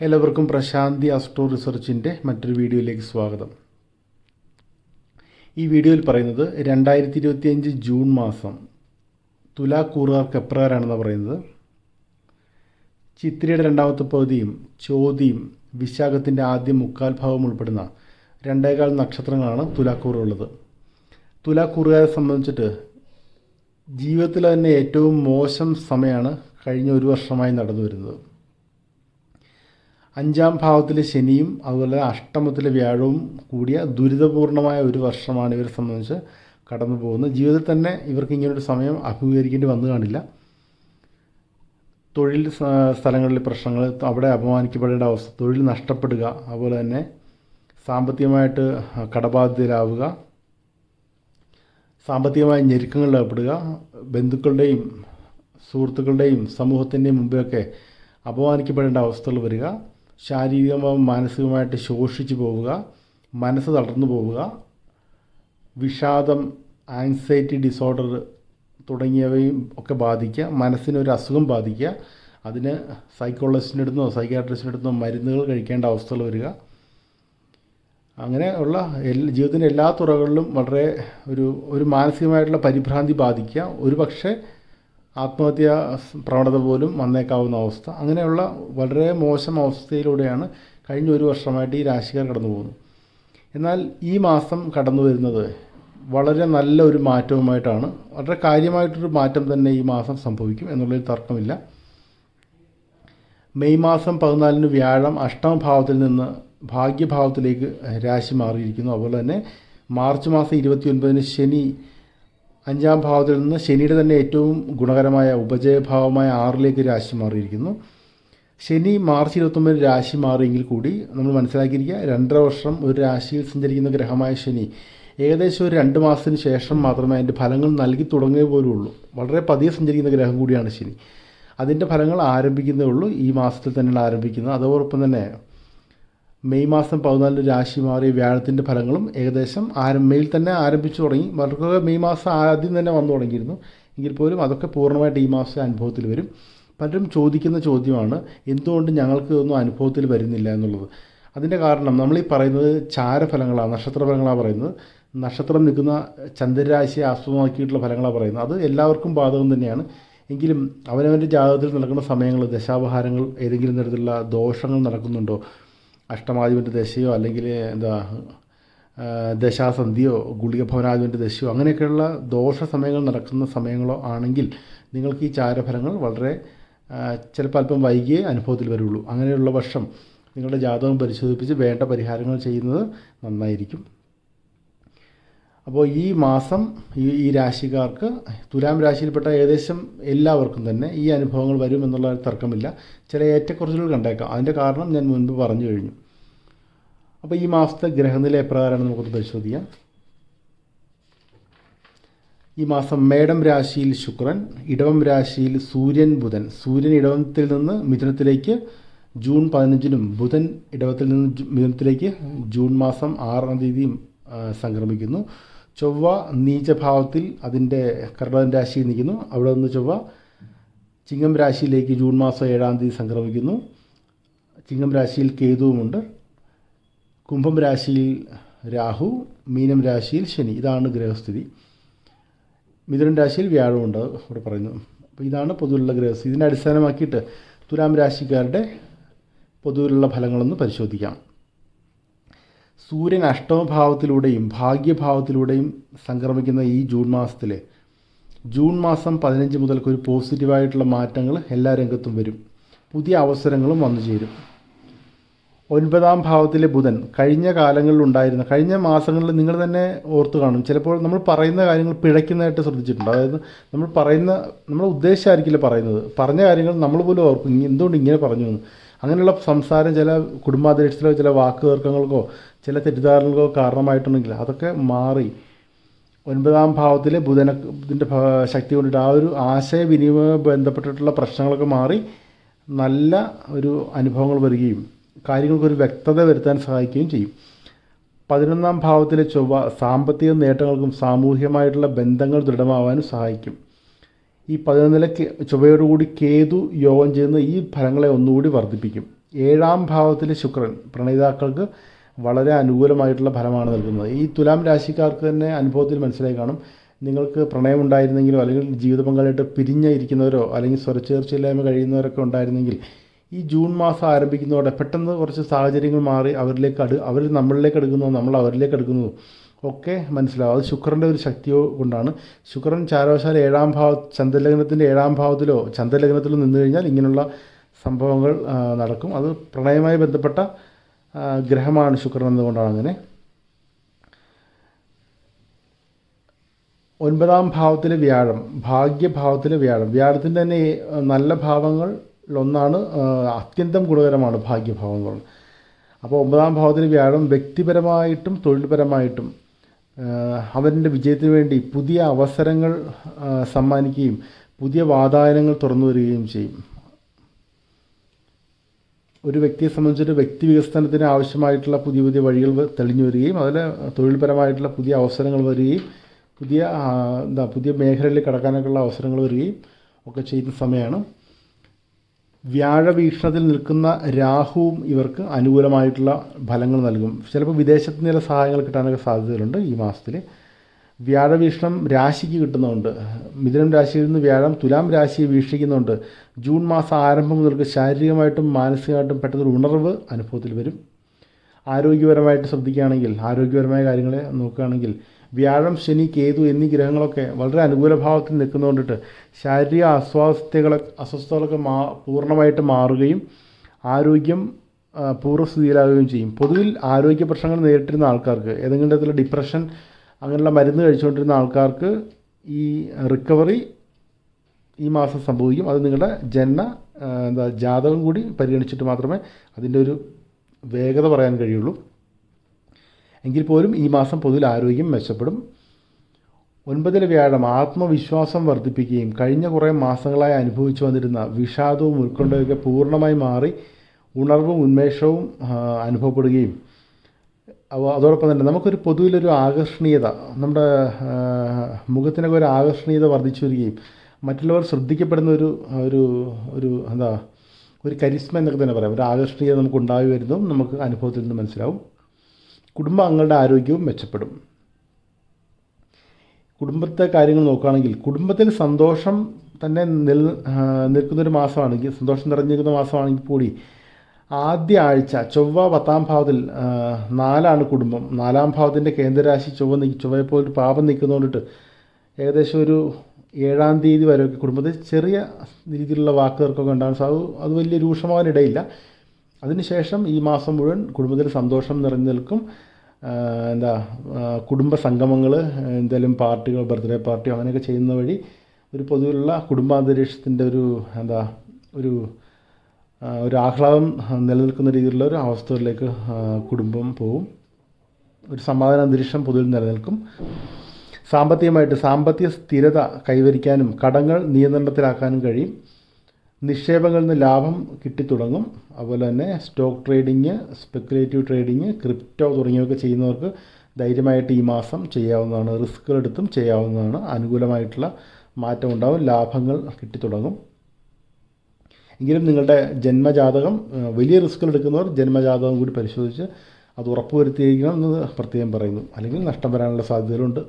എല്ലാവർക്കും പ്രശാന്തി അസ്ട്രോ റിസർച്ചിന്റെ മറ്റൊരു വീഡിയോയിലേക്ക് സ്വാഗതം. ഈ വീഡിയോയിൽ പറയുന്നത് രണ്ടായിരത്തി ഇരുപത്തിയഞ്ച് ജൂൺ മാസം തുലാക്കൂറുകാർക്ക് എപ്രകാരാണെന്ന് പറയുന്നത്? ചിത്രയുടെ രണ്ടാമത്തെ പകുതിയും ചോതിയും വിശാഖത്തിന്റെ ആദ്യ മുക്കാൽ ഭാവം ഉൾപ്പെടുന്ന രണ്ടേകാൽ നക്ഷത്രങ്ങളാണ് തുലാക്കൂറുള്ളത് തുലാക്കൂറുകാരെ സംബന്ധിച്ചിട്ട് ജീവിതത്തിൽ തന്നെ ഏറ്റവും മോശം സമയമാണ് കഴിഞ്ഞ ഒരു വർഷമായി നടന്നു വരുന്നത് അഞ്ചാം ഭാവത്തിലെ ശനിയും അതുപോലെ അഷ്ടമത്തിലെ വ്യാഴവും കൂടിയ ദുരിതപൂർണമായ ഒരു വർഷമാണ് ഇവരെ സംബന്ധിച്ച് കടന്നു പോകുന്നത്. ജീവിതത്തിൽ തന്നെ ഇവർക്ക് ഇങ്ങനൊരു സമയം അഭിമുഖീകരിക്കേണ്ടി വന്നു കാണില്ല. തൊഴിൽ സ്ഥലങ്ങളിലെ പ്രശ്നങ്ങൾ അവിടെ അപമാനിക്കപ്പെടേണ്ട അവസ്ഥ തൊഴിൽ നഷ്ടപ്പെടുക അതുപോലെ തന്നെ സാമ്പത്തികമായിട്ട് കടബാധിതരാവുക സാമ്പത്തികമായ ഞെരുക്കങ്ങളിലേർപ്പെടുക ബന്ധുക്കളുടെയും സുഹൃത്തുക്കളുടെയും സമൂഹത്തിന്റെയും മുമ്പിലൊക്കെ അപമാനിക്കപ്പെടേണ്ട അവസ്ഥകൾ വരിക ശാരീരികമായും മാനസികമായിട്ട് ശോഷിച്ചു പോവുക മനസ്സ് തളർന്നു പോവുക വിഷാദം ആങ്സൈറ്റി ഡിസോർഡർ തുടങ്ങിയവയും ഒക്കെ ബാധിക്കുക മനസ്സിനൊരു അസുഖം ബാധിക്കുക അതിന് സൈക്കോളജിസ്റ്റിന്റെ അടുത്തോ സൈക്കാട്രിസ്റ്റിന്റെ അടുത്തോ മരുന്നുകൾ കഴിക്കേണ്ട അവസ്ഥകൾ വരിക. അങ്ങനെ ഉള്ള എല്ലാ ജീവിതത്തിന്റെ എല്ലാ തുറകളിലും വളരെ ഒരു ഒരു മാനസികമായിട്ടുള്ള പരിഭ്രാന്തി ബാധിക്കുക. ഒരു പക്ഷേ ആത്മഹത്യാ പ്രവണത പോലും വന്നേക്കാവുന്ന അവസ്ഥ. അങ്ങനെയുള്ള വളരെ മോശം അവസ്ഥയിലൂടെയാണ് കഴിഞ്ഞ ഒരു വർഷമായിട്ട് ഈ രാശിക്കാർ കടന്നു പോകുന്നത്. എന്നാൽ ഈ മാസം കടന്നു വരുന്നത് വളരെ നല്ല ഒരു മാറ്റവുമായിട്ടാണ്. വളരെ കാര്യമായിട്ടൊരു മാറ്റം തന്നെ ഈ മാസം സംഭവിക്കും എന്നുള്ളൊരു തർക്കമില്ല. മെയ് മാസം പതിനാലിന് വ്യാഴം അഷ്ടമഭാവത്തിൽ നിന്ന് ഭാഗ്യഭാവത്തിലേക്ക് രാശി മാറിയിരിക്കുന്നു. അതുപോലെ തന്നെ മാർച്ച് മാസം ഇരുപത്തി ഒൻപതിന് ശനി അഞ്ചാം ഭാവത്തിൽ നിന്ന് ശനിയുടെ തന്നെ ഏറ്റവും ഗുണകരമായ ഉപജയഭാവമായ ആറിലേക്ക് രാശി മാറിയിരിക്കുന്നു. ശനി മാർച്ച് ഇരുപത്തൊമ്പതിന് രാശി മാറിയെങ്കിൽ കൂടി നമ്മൾ മനസ്സിലാക്കിയിരിക്കുക രണ്ടര വർഷം ഒരു രാശിയിൽ സഞ്ചരിക്കുന്ന ഗ്രഹമായ ശനി ഏകദേശം ഒരു രണ്ട് മാസത്തിന് ശേഷം മാത്രമേ അതിന്റെ ഫലങ്ങൾ നൽകി തുടങ്ങുക പോലും ഉള്ളൂ വളരെ പതിയെ സഞ്ചരിക്കുന്ന ഗ്രഹം കൂടിയാണ് ശനി. അതിന്റെ ഫലങ്ങൾ ആരംഭിക്കുന്നേ ഉള്ളൂ. ഈ മാസത്തിൽ തന്നെയാണ് ആരംഭിക്കുന്നത്. അതോടൊപ്പം തന്നെ മെയ് മാസം പതിനാലിന് രാശി മാറിയ വ്യാഴത്തിന്റെ ഫലങ്ങളും ഏകദേശം ആരം മെയിൽ തന്നെ ആരംഭിച്ചു തുടങ്ങി. പലർക്കൊക്കെ മെയ് മാസം ആദ്യം തന്നെ വന്നു തുടങ്ങിയിരുന്നു. എങ്കിൽ പോലും അതൊക്കെ പൂർണമായിട്ട് ഈ മാസം അനുഭവത്തിൽ വരും. പലരും ചോദിക്കുന്ന ചോദ്യമാണ് എന്തുകൊണ്ട് ഞങ്ങൾക്ക് ഒന്നും അനുഭവത്തിൽ വരുന്നില്ല എന്നുള്ളത്. അതിന്റെ കാരണം നമ്മൾ ഈ പറയുന്നത് ചാരഫലങ്ങളാണ് നക്ഷത്രഫലങ്ങളാണ് പറയുന്നത്. നക്ഷത്രം നിൽക്കുന്ന ചന്ദ്രരാശിയെ ആസ്പദമാക്കിയിട്ടുള്ള ഫലങ്ങളാണ് പറയുന്നത്. അത് എല്ലാവർക്കും ബാധകം തന്നെയാണ്. എങ്കിലും അവനവന്റെ ജാതകത്തിൽ നടക്കുന്ന സമയങ്ങൾ ദശാപഹാരങ്ങൾ ഏതെങ്കിലും തരത്തിലുള്ള ദോഷങ്ങൾ നടക്കുന്നുണ്ടോ? അഷ്ടമാധിപന്റെ ദശയോ അല്ലെങ്കിൽ എന്താ ദശാസന്ധിയോ ഗുളിക ഭവനാധിപന്റെ ദശയോ അങ്ങനെയൊക്കെയുള്ള ദോഷ സമയങ്ങൾ നടക്കുന്ന സമയങ്ങളോ ആണെങ്കിൽ നിങ്ങൾക്ക് ഈ ചാരഫലങ്ങൾ വളരെ ചിലപ്പോൾ അല്പം വൈകിയേ അനുഭവത്തിൽ വരുള്ളൂ. അങ്ങനെയുള്ള വർഷം നിങ്ങളുടെ ജാതകം പരിശോധിപ്പിച്ച് വേണ്ട പരിഹാരങ്ങൾ ചെയ്യുന്നത് നന്നായിരിക്കും. അപ്പോൾ ഈ മാസം ഈ ഈ രാശിക്കാർക്ക് തുലാം രാശിയിൽപ്പെട്ട ഏകദേശം എല്ലാവർക്കും തന്നെ ഈ അനുഭവങ്ങൾ വരും എന്നുള്ള തർക്കമില്ല. ചില ഏറ്റക്കുറച്ചിലുകൾ കണ്ടേക്കാം. അതിന്റെ കാരണം ഞാൻ മുൻപ് പറഞ്ഞു കഴിഞ്ഞു. അപ്പോൾ ഈ മാസത്തെ ഗ്രഹനില എപ്രകാരമാണ് നമുക്കൊന്ന് പരിശോധിക്കാം. ഈ മാസം മേടം രാശിയിൽ ശുക്രൻ ഇടവം രാശിയിൽ സൂര്യൻ ബുധൻ. സൂര്യൻ ഇടവത്തിൽ നിന്ന് മിഥുനത്തിലേക്ക് ജൂൺ പതിനഞ്ചിനും ബുധൻ ഇടവത്തിൽ നിന്ന് മിഥുനത്തിലേക്ക് ജൂൺ മാസം ആറാം തീയതിയും സംക്രമിക്കുന്നു. ചൊവ്വ നീചഭാവത്തിൽ അതിന്റെ കർണൻ രാശിയിൽ നിൽക്കുന്നു. അവിടെ നിന്ന് ചൊവ്വ ചിങ്ങം രാശിയിലേക്ക് ജൂൺ മാസം ഏഴാം തീയതി സംക്രമിക്കുന്നു. ചിങ്ങം രാശിയിൽ കേതുവുമുണ്ട്. കുംഭം രാശിയിൽ രാഹു മീനം രാശിയിൽ ശനി. ഇതാണ് ഗ്രഹസ്ഥിതി. മിഥുനം രാശിയിൽ വ്യാഴമുണ്ട് ഇവിടെ പറയുന്നു. അപ്പോൾ ഇതാണ് പൊതുവിലുള്ള ഗ്രഹസ്ഥിതി. ഇതിനെ അടിസ്ഥാനമാക്കിയിട്ട് തുലാം രാശിക്കാരുടെ പൊതുവിലുള്ള ഫലങ്ങളൊന്ന് പരിശോധിക്കാം. സൂര്യൻ അഷ്ടമഭാവത്തിലൂടെയും ഭാഗ്യഭാവത്തിലൂടെയും സംക്രമിക്കുന്ന ഈ ജൂൺ മാസത്തിലെ ജൂൺ മാസം പതിനഞ്ച് മുതൽക്ക് ഒരു പോസിറ്റീവായിട്ടുള്ള മാറ്റങ്ങൾ എല്ലാ രംഗത്തും വരും. പുതിയ അവസരങ്ങളും വന്നു ചേരും. ഒൻപതാം ഭാവത്തിലെ ബുധൻ കഴിഞ്ഞ കാലങ്ങളിൽ ഉണ്ടായിരുന്ന കഴിഞ്ഞ മാസങ്ങളിൽ നിങ്ങൾ തന്നെ ഓർത്ത് കാണും. ചിലപ്പോൾ നമ്മൾ പറയുന്ന കാര്യങ്ങൾ പിഴയ്ക്കുന്നതായിട്ട് ശ്രദ്ധിച്ചിട്ടുണ്ട്. അതായത് നമ്മൾ പറയുന്ന നമ്മൾ ഉദ്ദേശമായിരിക്കില്ല പറയുന്നത്. പറഞ്ഞ കാര്യങ്ങൾ നമ്മൾ പോലും ഓർക്കും. എന്തുകൊണ്ട് ഇങ്ങനെ പറഞ്ഞു എന്ന്. അങ്ങനെയുള്ള സംസാരം ചില കുടുംബാന്തരീക്ഷത്തിലോ ചില വാക്ക് തർക്കങ്ങൾക്കോ ചില തെറ്റിദ്ധാരണകൾക്കോ കാരണമായിട്ടുണ്ടെങ്കിൽ അതൊക്കെ മാറി. ഒൻപതാം ഭാവത്തിലെ ബുധന ഇതിന്റെ ശക്തി കൊണ്ടിട്ട് ആ ഒരു ആശയവിനിമയ ബന്ധപ്പെട്ടിട്ടുള്ള പ്രശ്നങ്ങളൊക്കെ മാറി നല്ല ഒരു അനുഭവങ്ങൾ വരികയും കാര്യങ്ങൾക്കൊരു വ്യക്തത വരുത്താൻ സഹായിക്കുകയും ചെയ്യും. പതിനൊന്നാം ഭാവത്തിലെ ചൊവ്വ സാമ്പത്തിക നേട്ടങ്ങൾക്കും സാമൂഹികമായിട്ടുള്ള ബന്ധങ്ങൾ ദൃഢമാവാനും സഹായിക്കും. ഈ പതിനൊന്നിലെ ചൊവ്വയോടുകൂടി കേതു യോഗം ചെയ്യുന്ന ഈ ഫലങ്ങളെ ഒന്നുകൂടി വർദ്ധിപ്പിക്കും. ഏഴാം ഭാവത്തിൽ ശുക്രൻ പ്രണയിതാക്കൾക്ക് വളരെ അനുകൂലമായിട്ടുള്ള ഫലമാണ് നൽകുന്നത്. ഈ തുലാം രാശിക്കാർക്ക് തന്നെ അനുഭവത്തിൽ മനസ്സിലായി കാണും. നിങ്ങൾക്ക് പ്രണയമുണ്ടായിരുന്നെങ്കിലോ അല്ലെങ്കിൽ ജീവിത പങ്കാളിയായിട്ട് പിരിഞ്ഞിരിക്കുന്നവരോ അല്ലെങ്കിൽ സ്വരച്ചേർച്ചയില്ലായ്മ കഴിയുന്നവരൊക്കെ ഉണ്ടായിരുന്നെങ്കിൽ ഈ ജൂൺ മാസം ആരംഭിക്കുന്നതോടെ പെട്ടെന്ന് കുറച്ച് സാഹചര്യങ്ങൾ മാറി അവരിലേക്ക് അടു അവർ നമ്മളിലേക്ക് എടുക്കുന്നതും നമ്മൾ അവരിലേക്ക് എടുക്കുന്നതും ഒക്കെ മനസ്സിലാവും. അത് ശുക്രന്റെ ഒരു ശക്തിയോ കൊണ്ടാണ്. ശുക്രൻ ചാരവശാല ഏഴാം ഭാവ ചന്ദ്രലഗ്നത്തിന്റെ ഏഴാം ഭാവത്തിലോ ചന്ദ്രലഗ്നത്തിലോ നിന്നു കഴിഞ്ഞാൽ ഇങ്ങനെയുള്ള സംഭവങ്ങൾ നടക്കും. അത് പ്രണയമായി ബന്ധപ്പെട്ട ഗ്രഹമാണ് ശുക്രൻ എന്നതുകൊണ്ടാണ് അങ്ങനെ. ഒൻപതാം ഭാവത്തിലെ വ്യാഴം ഭാഗ്യഭാവത്തിലെ വ്യാഴം. വ്യാഴത്തിന്റെ തന്നെ നല്ല ഭാവങ്ങളിലൊന്നാണ് അത്യന്തം ഗുണകരമാണ് ഭാഗ്യഭാവം എന്ന് അപ്പോൾ ഒമ്പതാം ഭാവത്തിലെ വ്യാഴം വ്യക്തിപരമായിട്ടും തൊഴിൽപരമായിട്ടും അവന്റെ വിജയത്തിന് വേണ്ടി പുതിയ അവസരങ്ങൾ സമ്മാനിക്കുകയും പുതിയ വാതായനങ്ങൾ തുറന്നു വരികയും ചെയ്യും. ഒരു വ്യക്തിയെ സംബന്ധിച്ചൊരു വ്യക്തി വികസനത്തിന് ആവശ്യമായിട്ടുള്ള പുതിയ പുതിയ വഴികൾ തെളിഞ്ഞു വരികയും അതിൽ തൊഴിൽപരമായിട്ടുള്ള പുതിയ അവസരങ്ങൾ വരികയും പുതിയ എന്താ പുതിയ മേഖലയിൽ കടക്കാനൊക്കെയുള്ള അവസരങ്ങൾ വരികയും ഒക്കെ ചെയ്യുന്ന സമയമാണ്. വ്യാഴവീക്ഷണത്തിൽ നിൽക്കുന്ന രാഹുവും ഇവർക്ക് അനുകൂലമായിട്ടുള്ള ഫലങ്ങൾ നൽകും. ചിലപ്പോൾ വിദേശത്ത് നിന്നുള്ള സഹായങ്ങൾ കിട്ടാനൊക്കെ സാധ്യതകളുണ്ട് ഈ മാസത്തിൽ വ്യാഴവീക്ഷണം രാശിക്ക് കിട്ടുന്നുണ്ട്. മിഥുനം രാശിയിൽ നിന്ന് വ്യാഴം തുലാം രാശിയെ വീക്ഷിക്കുന്നുണ്ട്. ജൂൺ മാസം ആരംഭം മുതൽക്ക് ശാരീരികമായിട്ടും മാനസികമായിട്ടും പെട്ടെന്നൊരു ഉണർവ് അനുഭവത്തിൽ വരും. ആരോഗ്യപരമായിട്ട് ശ്രദ്ധിക്കുകയാണെങ്കിൽ ആരോഗ്യപരമായ കാര്യങ്ങളെ നോക്കുകയാണെങ്കിൽ വ്യാഴം ശനി കേതു എന്നീ ഗ്രഹങ്ങളൊക്കെ വളരെ അനുകൂല ഭാവത്തിൽ നിൽക്കുന്നതുകൊണ്ടിട്ട് ശാരീരിക അസ്വാസ്ഥ്യകളെ അസ്വസ്ഥതകളൊക്കെ മാ പൂർണമായിട്ട് മാറുകയും ആരോഗ്യം പൂർവസ്ഥിതിയിലാവുകയും ചെയ്യും. പൊതുവിൽ ആരോഗ്യ പ്രശ്നങ്ങൾ നേരിട്ടിരുന്ന ആൾക്കാർക്ക് ഏതെങ്കിലും തരത്തിലുള്ള ഡിപ്രഷൻ അങ്ങനെയുള്ള മരുന്ന് കഴിച്ചുകൊണ്ടിരുന്ന ആൾക്കാർക്ക് ഈ റിക്കവറി ഈ മാസം സംഭവിക്കും. അത് നിങ്ങളുടെ ജന്മ എന്താ ജാതകം കൂടി പരിഗണിച്ചിട്ട് മാത്രമേ അതിന്റെ ഒരു വേഗത പറയാൻ കഴിയുള്ളൂ. എങ്കിൽ പോലും ഈ മാസം പൊതുവിൽ ആരോഗ്യം മെച്ചപ്പെടും. ഒൻപതിലെ വ്യാഴം ആത്മവിശ്വാസം വർദ്ധിപ്പിക്കുകയും കഴിഞ്ഞ കുറേ മാസങ്ങളായി അനുഭവിച്ചു വന്നിരുന്ന വിഷാദവും ഉത്കണ്ഠയൊക്കെ പൂർണമായി മാറി ഉണർവും ഉന്മേഷവും അനുഭവപ്പെടുകയും. അതോടൊപ്പം തന്നെ നമുക്കൊരു പൊതുവിലൊരു ആകർഷണീയത നമ്മുടെ മുഖത്തിനൊക്കെ ഒരു ആകർഷണീയത വർദ്ധിച്ചു വരികയും മറ്റുള്ളവർ ശ്രദ്ധിക്കപ്പെടുന്ന ഒരു ഒരു ഒരു എന്താ ഒരു കരിസ്മ എന്നൊക്കെ തന്നെ പറയാം. ഒരു ആകർഷണീയത നമുക്ക് ഉണ്ടായി വരുന്നതും നമുക്ക് അനുഭവത്തിൽ നിന്ന് മനസ്സിലാവും. കുടുംബാംഗങ്ങളുടെ ആരോഗ്യവും മെച്ചപ്പെടും. കുടുംബത്തെ കാര്യങ്ങൾ നോക്കുകയാണെങ്കിൽ കുടുംബത്തിൽ സന്തോഷം തന്നെ നിൽ നിൽക്കുന്നൊരു മാസമാണെങ്കിൽ സന്തോഷം നിറഞ്ഞിരിക്കുന്ന മാസമാണെങ്കിൽ കൂടി ആദ്യ ആഴ്ച ചൊവ്വ പത്താം ഭാവത്തിൽ നാലാണ് കുടുംബം. നാലാം ഭാവത്തിന്റെ കേന്ദ്രരാശി ചൊവ്വ നി ചൊവ്വയെപ്പോലെ ഒരു പാപം നിൽക്കുന്നതുകൊണ്ടിട്ട് ഏകദേശം ഒരു ഏഴാം തീയതി വരെയൊക്കെ കുടുംബത്തിൽ ചെറിയ രീതിയിലുള്ള വാക്കുകൾക്കൊക്കെ ഉണ്ടാകും. സോ അത് വലിയ രൂക്ഷമാവാനിടയില്ല അതിനുശേഷം ഈ മാസം മുഴുവൻ കുടുംബത്തിൽ സന്തോഷം നിറഞ്ഞു നിൽക്കും. എന്താ കുടുംബ സംഗമങ്ങൾ എന്തെങ്കിലും പാർട്ടികൾ ബർത്ത്ഡേ പാർട്ടിയോ അങ്ങനെയൊക്കെ ചെയ്യുന്ന വഴി ഒരു പൊതുവിലുള്ള കുടുംബാന്തരീക്ഷത്തിന്റെ ഒരു എന്താ ഒരു ഒരു ആഹ്ലാദം നിലനിൽക്കുന്ന രീതിയിലുള്ള ഒരു അവസ്ഥയിലേക്ക് കുടുംബം പോവും. ഒരു സമാധാന അന്തരീക്ഷം പൊതുവിൽ നിലനിൽക്കും. സാമ്പത്തികമായിട്ട് സാമ്പത്തിക സ്ഥിരത കൈവരിക്കാനും കടങ്ങൾ നിയന്ത്രണത്തിലാക്കാനും കഴിയും. നിക്ഷേപങ്ങളിൽ നിന്ന് ലാഭം കിട്ടിത്തുടങ്ങും. അതുപോലെ തന്നെ stock trading speculative trading crypto തുടങ്ങിയവയൊക്കെ ചെയ്യുന്നവർക്ക് ധൈര്യമായിട്ട് ഈ മാസം ചെയ്യാവുന്നതാണ്. റിസ്ക്കുകൾ എടുത്തും ചെയ്യാവുന്നതാണ്. അനുകൂലമായിട്ടുള്ള മാറ്റം ഉണ്ടാവും. ലാഭങ്ങൾ കിട്ടിത്തുടങ്ങും. എങ്കിലും നിങ്ങളുടെ ജന്മജാതകം വലിയ റിസ്ക്കുകൾ എടുക്കുന്നവർ ജന്മജാതകം കൂടി പരിശോധിച്ച് അത് ഉറപ്പുവരുത്തിയിരിക്കണം എന്ന് പ്രത്യേകം പറയുന്നു. അല്ലെങ്കിൽ നഷ്ടം വരാനുള്ള സാധ്യതകളുണ്ട്.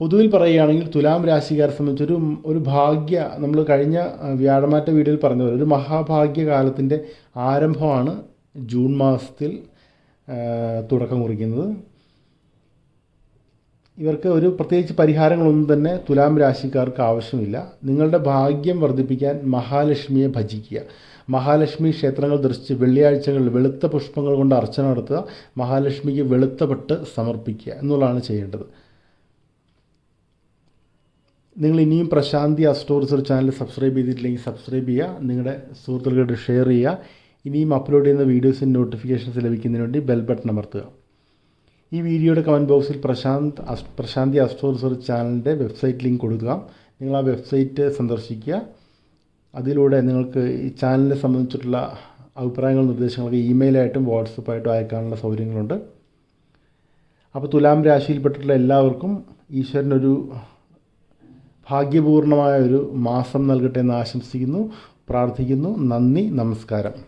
പൊതുവിൽ പറയുകയാണെങ്കിൽ തുലാം രാശിക്കാരെ സംബന്ധിച്ച് ഒരു ഒരു ഭാഗ്യ നമ്മൾ കഴിഞ്ഞ വ്യാഴമാറ്റ വീഡിയോയിൽ പറഞ്ഞ പോലെ ഒരു മഹാഭാഗ്യകാലത്തിന്റെ ആരംഭമാണ് ജൂൺ മാസത്തിൽ തുടക്കം കുറിക്കുന്നത്. ഇവർക്ക് ഒരു പ്രത്യേകിച്ച് പരിഹാരങ്ങളൊന്നും തന്നെ തുലാം രാശിക്കാർക്ക് ആവശ്യമില്ല. നിങ്ങളുടെ ഭാഗ്യം വർദ്ധിപ്പിക്കാൻ മഹാലക്ഷ്മിയെ ഭജിക്കുക. മഹാലക്ഷ്മി ക്ഷേത്രങ്ങൾ ദർശിച്ച് വെള്ളിയാഴ്ചകളിൽ വെളുത്ത പുഷ്പങ്ങൾ കൊണ്ട് അർച്ചന നടത്തുക. മഹാലക്ഷ്മിക്ക് വെളുത്തപ്പെട്ട് സമർപ്പിക്കുക എന്നുള്ളതാണ് ചെയ്യേണ്ടത്. നിങ്ങൾ ഇനിയും Prashanti astro research channel subscribe ചെയ്തിട്ടില്ലെങ്കിൽ സബ്സ്ക്രൈബ് ചെയ്യുക നിങ്ങളുടെ സുഹൃത്തുക്കളോട് ഷെയർ ചെയ്യുക ഇനിയും അപ്ലോഡ് ചെയ്യുന്ന വീഡിയോസിന്റെ നോട്ടിഫിക്കേഷൻസ് ലഭിക്കുന്നതിന് വേണ്ടി ബെൽ ബട്ടൺ അമർത്തുക. ഈ വീഡിയോയുടെ കമന്റ് ബോക്സിൽ പ്രശാന്ത് പ്രശാന്തി അസ്ട്രോ റിസർച്ച് ചാനലിന്റെ വെബ്സൈറ്റ് ലിങ്ക് കൊടുക്കുക. നിങ്ങൾ ആ വെബ്സൈറ്റ് സന്ദർശിക്കുക. അതിലൂടെ നിങ്ങൾക്ക് ഈ ചാനലിനെ സംബന്ധിച്ചിട്ടുള്ള അഭിപ്രായങ്ങളും നിർദ്ദേശങ്ങളൊക്കെ ഇമെയിലായിട്ടും വാട്സപ്പായിട്ടും അയക്കാനുള്ള സൗകര്യങ്ങളുണ്ട്. അപ്പോൾ തുലാം രാശിയിൽപ്പെട്ടിട്ടുള്ള എല്ലാവർക്കും ഈശ്വരനൊരു ഭാഗ്യപൂർണമായ ഒരു മാസം നൽകട്ടെ എന്ന് ആശംസിക്കുന്നു പ്രാർത്ഥിക്കുന്നു. നന്ദി നമസ്കാരം.